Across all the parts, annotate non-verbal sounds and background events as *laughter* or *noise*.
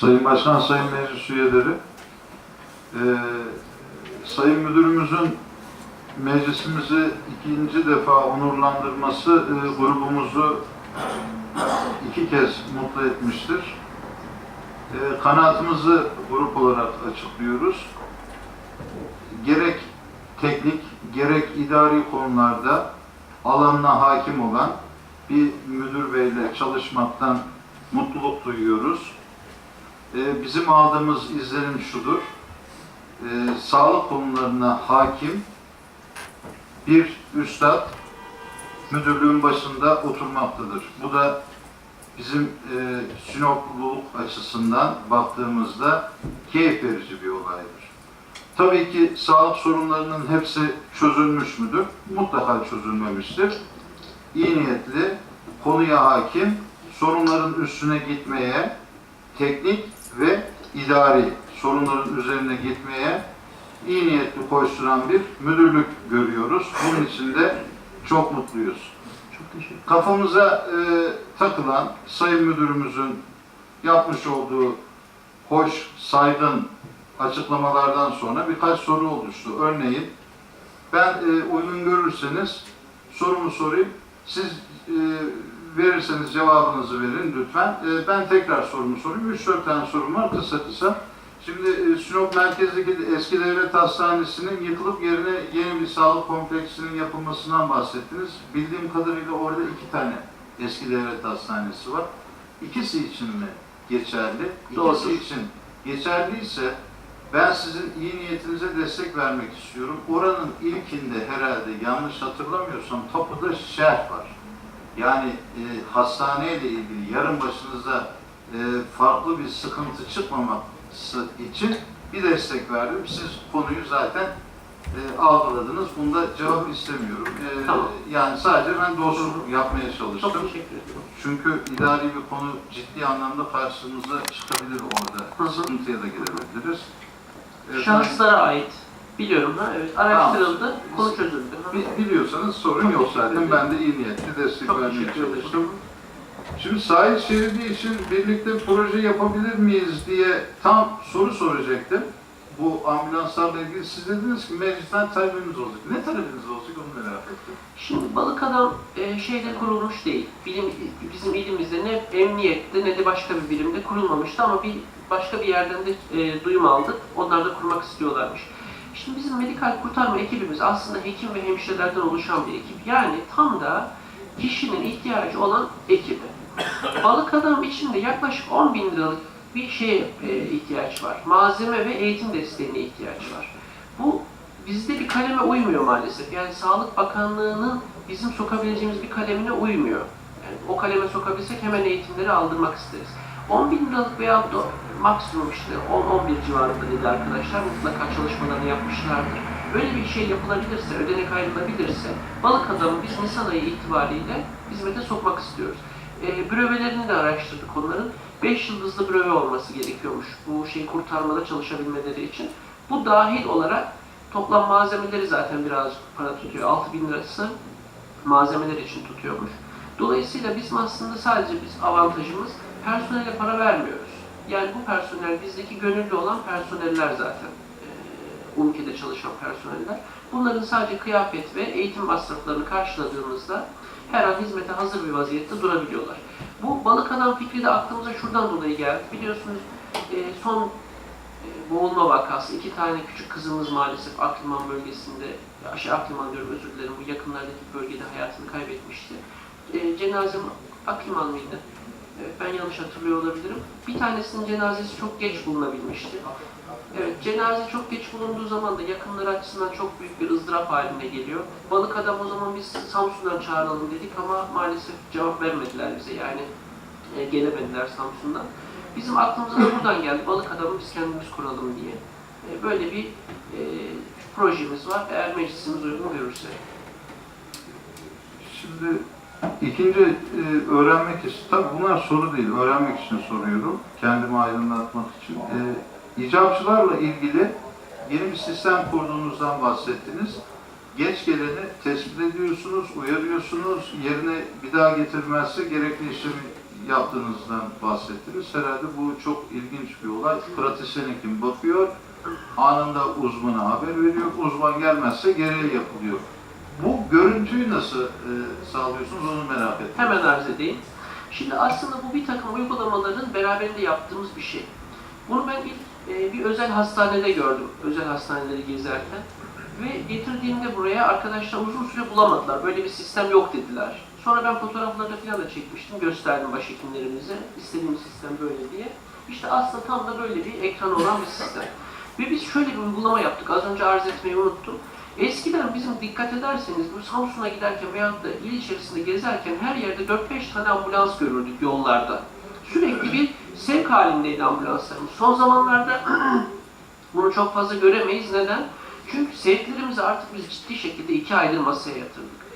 Sayın Başkan, Sayın Meclis üyeleri, eee, Sayın Müdürümüzün meclisimizi ikinci defa onurlandırması eee, grubumuzu iki kez mutlu etmiştir. Eee, kanaatımızı grup olarak açıklıyoruz. Gerek teknik, gerek idari konularda alanına hakim olan bir müdür beyle çalışmaktan mutluluk duyuyoruz. Ee, bizim aldığımız izlenim şudur. Ee, sağlık konularına hakim bir üstad müdürlüğün başında oturmaktadır. Bu da bizim e, Sinopluluk açısından baktığımızda keyif verici bir olaydır. Tabii ki sağlık sorunlarının hepsi çözülmüş müdür? Mutlaka çözülmemiştir. İyi niyetli, konuya hakim, sorunların üstüne gitmeye, teknik ve idari sorunların üzerine gitmeye iyi niyetli koşturan bir müdürlük görüyoruz. Bunun için de çok mutluyuz. Çok teşekkür Kafamıza e, takılan Sayın Müdürümüzün yapmış olduğu hoş, saygın açıklamalardan sonra birkaç soru oluştu. Örneğin ben e, uygun görürseniz sorumu sorayım. Siz e, verirseniz cevabınızı verin lütfen. E, ben tekrar sorumu sorayım. 3-4 tane sorum var kısa kısa. Şimdi e, Sinop merkezdeki eski devlet hastanesinin yıkılıp yerine yeni bir sağlık kompleksinin yapılmasından bahsettiniz. Bildiğim kadarıyla orada iki tane eski devlet hastanesi var. İkisi için mi geçerli? İkisi Doğrudur. için geçerliyse ben sizin iyi niyetinize destek vermek istiyorum. Oranın ilkinde herhalde yanlış hatırlamıyorsam tapuda şerh var. Yani e, hastaneyle ilgili yarın başınıza e, farklı bir sıkıntı çıkmaması için bir destek verdim. Siz konuyu zaten e, algıladınız. Bunda cevap istemiyorum. E, Tamam. Yani sadece ben dostluk yapmaya çalıştım. Çok teşekkür ediyorum. Çünkü idari bir konu ciddi anlamda karşımıza çıkabilir orada. Hı hı. Sıkıntıya da girebiliriz. Evet, Şahıslara ait. Biliyorum ha evet. Araştırıldı. Konu çözüldü. Bi- Biliyorsanız sorun Çok yok zaten. Ben de iyi niyetli destek Çok vermeye çalıştım. Şimdi sahil şeridi için birlikte proje yapabilir miyiz diye tam soru soracaktım. Bu ambulanslarla ilgili siz dediniz ki meclisten talebimiz olacak. Ne talebiniz olacak onu merak ettim. Şimdi balık adam e, şeyde kurulmuş değil. Bilim, bizim ilimizde ne emniyette ne de başka bir birimde kurulmamıştı ama bir başka bir yerden de e, duyum aldık. Onlar da kurmak istiyorlarmış. Şimdi bizim medikal kurtarma ekibimiz aslında hekim ve hemşirelerden oluşan bir ekip. Yani tam da kişinin ihtiyacı olan ekip. Balık adam içinde yaklaşık 10 bin liralık bir şeye e, ihtiyaç var. Malzeme ve eğitim desteğine ihtiyaç var. Bu bizde bir kaleme uymuyor maalesef. Yani Sağlık Bakanlığı'nın bizim sokabileceğimiz bir kalemine uymuyor. Yani o kaleme sokabilsek hemen eğitimleri aldırmak isteriz. 10 bin liralık veya maksimum işte 10-11 civarında dedi arkadaşlar. Mutlaka çalışmalarını yapmışlardır. Böyle bir şey yapılabilirse, ödenek ayrılabilirse balık adamı biz Nisan ayı itibariyle hizmete sokmak istiyoruz. E, brövelerini de araştırdık onların. 5 yıldızlı bröve olması gerekiyormuş bu şeyi kurtarmada çalışabilmeleri için. Bu dahil olarak Toplam malzemeleri zaten birazcık para tutuyor. 6000 lirası malzemeler için tutuyormuş. Dolayısıyla bizim aslında sadece biz avantajımız personele para vermiyoruz. Yani bu personel bizdeki gönüllü olan personeller zaten. Ee, UMKE'de çalışan personeller. Bunların sadece kıyafet ve eğitim masraflarını karşıladığımızda her an hizmete hazır bir vaziyette durabiliyorlar. Bu balık adam fikri de aklımıza şuradan dolayı geldi. Biliyorsunuz e, son e, boğulma vakası. iki tane küçük kızımız maalesef Akliman bölgesinde, şey Akliman diyorum özür dilerim, bu yakınlardaki bölgede hayatını kaybetmişti. E, cenazem Akliman mıydı? Evet, ben yanlış hatırlıyor olabilirim. Bir tanesinin cenazesi çok geç bulunabilmişti. Evet, cenaze çok geç bulunduğu zaman da yakınları açısından çok büyük bir ızdırap haline geliyor. Balık adam o zaman biz Samsun'dan çağıralım dedik ama maalesef cevap vermediler bize yani e, gelemediler Samsun'dan. Bizim aklımıza da buradan geldi. Balık adamı biz kendimiz kuralım diye. E, böyle bir e, projemiz var. Eğer meclisimiz uygun görürse. Şimdi ikinci e, öğrenmek için, tabii bunlar soru değil, öğrenmek için soruyorum. Kendimi aydınlatmak için. E, icapçılarla ilgili yeni bir sistem kurduğunuzdan bahsettiniz. Geç geleni tespit ediyorsunuz, uyarıyorsunuz, yerine bir daha getirmezse gerekli işlemi yaptığınızdan bahsettiniz. Herhalde bu çok ilginç bir olay. Pratisyen hekim bakıyor, anında uzmana haber veriyor. Uzman gelmezse gereği yapılıyor. Bu görüntüyü nasıl e, sağlıyorsunuz onu merak ettim. Hemen arz edeyim. Şimdi aslında bu bir takım uygulamaların beraberinde yaptığımız bir şey. Bunu ben ilk e, bir özel hastanede gördüm, özel hastaneleri gezerken. Ve getirdiğimde buraya arkadaşlar uzun süre bulamadılar. Böyle bir sistem yok dediler. Sonra ben fotoğraflarını falan da çekmiştim, gösterdim başhekimlerimize. İstediğim sistem böyle diye. İşte aslında tam da böyle bir ekran olan bir sistem. Ve biz şöyle bir uygulama yaptık. Az önce arz etmeyi unuttum. Eskiden bizim dikkat ederseniz bu Samsun'a giderken veyahut da il içerisinde gezerken her yerde 4-5 tane ambulans görürdük yollarda. Sürekli bir sevk halindeydi ambulanslarımız. Son zamanlarda *clears throat* bunu çok fazla göremeyiz. Neden? Çünkü sevklerimizi artık biz ciddi şekilde iki aydır masaya yatırdık.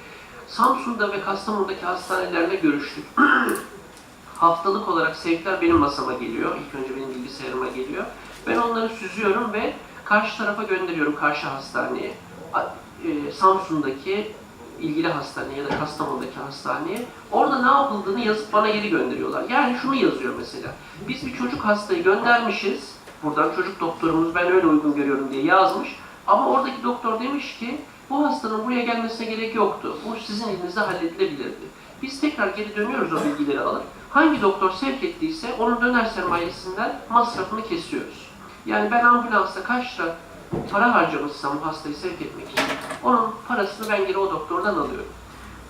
Samsun'da ve Kastamonu'daki hastanelerle görüştük. *clears throat* Haftalık olarak sevkler benim masama geliyor. İlk önce benim bilgisayarıma geliyor. Ben onları süzüyorum ve karşı tarafa gönderiyorum, karşı hastaneye. E, Samsun'daki ilgili hastaneye ya da Kastamonu'daki hastaneye. Orada ne yapıldığını yazıp bana geri gönderiyorlar. Yani şunu yazıyor mesela. Biz bir çocuk hastayı göndermişiz. Buradan çocuk doktorumuz ben öyle uygun görüyorum diye yazmış. Ama oradaki doktor demiş ki bu hastanın buraya gelmesine gerek yoktu. Bu sizin elinizde halledilebilirdi. Biz tekrar geri dönüyoruz o bilgileri alıp hangi doktor sevk ettiyse onun döner sermayesinden masrafını kesiyoruz. Yani ben ambulansta kaç lira para harcamışsam hastayı sevk etmek için onun parasını ben geri o doktordan alıyorum.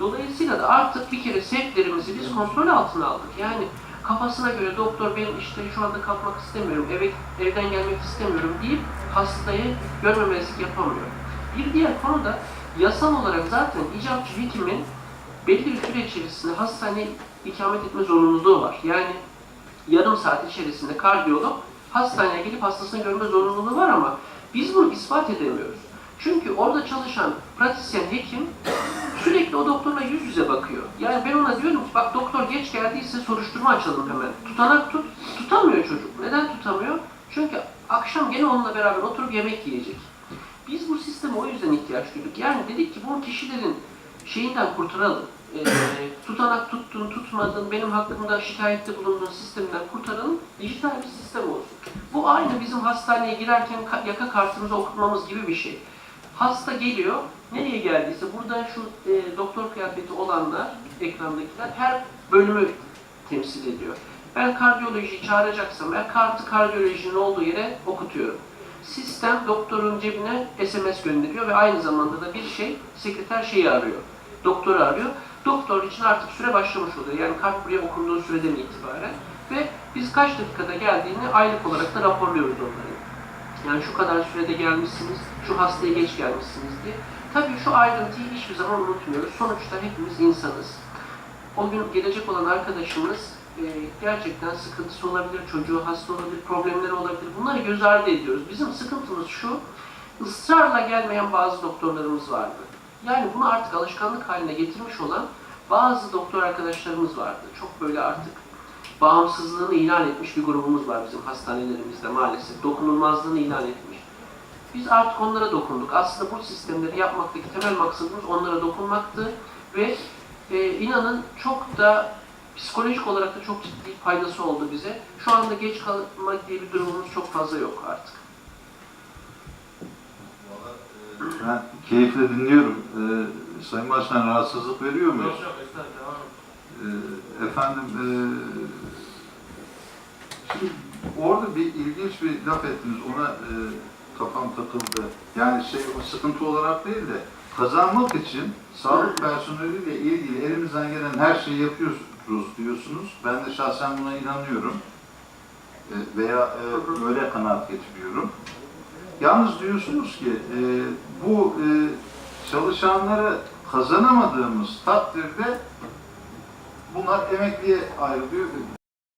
Dolayısıyla da artık bir kere sevklerimizi biz kontrol altına aldık. Yani kafasına göre doktor ben işte şu anda kalkmak istemiyorum, eve, evden gelmek istemiyorum deyip hastayı görmemezlik yapamıyor. Bir diğer konu da yasal olarak zaten icabçı hekimin belli bir süre içerisinde hastaneye ikamet etme zorunluluğu var. Yani yarım saat içerisinde kardiyolog hastaneye gelip hastasını görme zorunluluğu var ama biz bunu ispat edemiyoruz. Çünkü orada çalışan pratisyen hekim sürekli o doktorla yüz yüze bakıyor. Yani ben ona diyorum ki bak doktor geç geldiyse soruşturma açalım hemen. Tutanak tut. Tutamıyor çocuk. Neden tutamıyor? Çünkü akşam gene onunla beraber oturup yemek yiyecek. Biz bu sisteme o yüzden ihtiyaç duyduk. Yani dedik ki bu kişilerin şeyinden kurtaralım. Ee, tutanak tuttun, tutmadın, benim hakkımda şikayette bulunduğun sisteminden kurtaralım. Dijital bir sistem olsun. Bu aynı bizim hastaneye girerken ka- yaka kartımızı okutmamız gibi bir şey. Hasta geliyor, nereye geldiyse burada şu e, doktor kıyafeti olanlar, ekrandakiler her bölümü temsil ediyor. Ben kardiyolojiyi çağıracaksam ben kartı kardiyolojinin olduğu yere okutuyorum. Sistem doktorun cebine SMS gönderiyor ve aynı zamanda da bir şey, sekreter şeyi arıyor. Doktoru arıyor. Doktor için artık süre başlamış oluyor. Yani kart buraya okunduğu süreden itibaren. Ve biz kaç dakikada geldiğini aylık olarak da raporluyoruz onları. Yani şu kadar sürede gelmişsiniz, şu hastaya geç gelmişsiniz diye. Tabii şu ayrıntıyı hiçbir zaman unutmuyoruz. Sonuçta hepimiz insanız. O gün gelecek olan arkadaşımız e, gerçekten sıkıntısı olabilir, çocuğu hasta olabilir, problemleri olabilir. Bunları göz ardı ediyoruz. Bizim sıkıntımız şu, ısrarla gelmeyen bazı doktorlarımız vardı. Yani bunu artık alışkanlık haline getirmiş olan bazı doktor arkadaşlarımız vardı. Çok böyle artık bağımsızlığını ilan etmiş bir grubumuz var bizim hastanelerimizde maalesef. Dokunulmazlığını ilan etmiş. Biz artık onlara dokunduk. Aslında bu sistemleri yapmaktaki temel maksadımız onlara dokunmaktı ve e, inanın çok da psikolojik olarak da çok ciddi faydası oldu bize. Şu anda geç kalma diye bir durumumuz çok fazla yok artık. Ben keyifle dinliyorum. Ee, Sayın Başkan rahatsızlık veriyor muyuz? Ee, efendim, e, şimdi orada bir ilginç bir laf ettiniz, ona e, kafam takıldı. Yani şey, o sıkıntı olarak değil de, kazanmak için sağlık personeliyle ilgili elimizden gelen her şeyi yapıyoruz diyorsunuz. Ben de şahsen buna inanıyorum. E, veya e, böyle kanaat getiriyorum. Yalnız diyorsunuz ki, e, bu e, çalışanları kazanamadığımız takdirde bunlar emekliye ayrılıyor.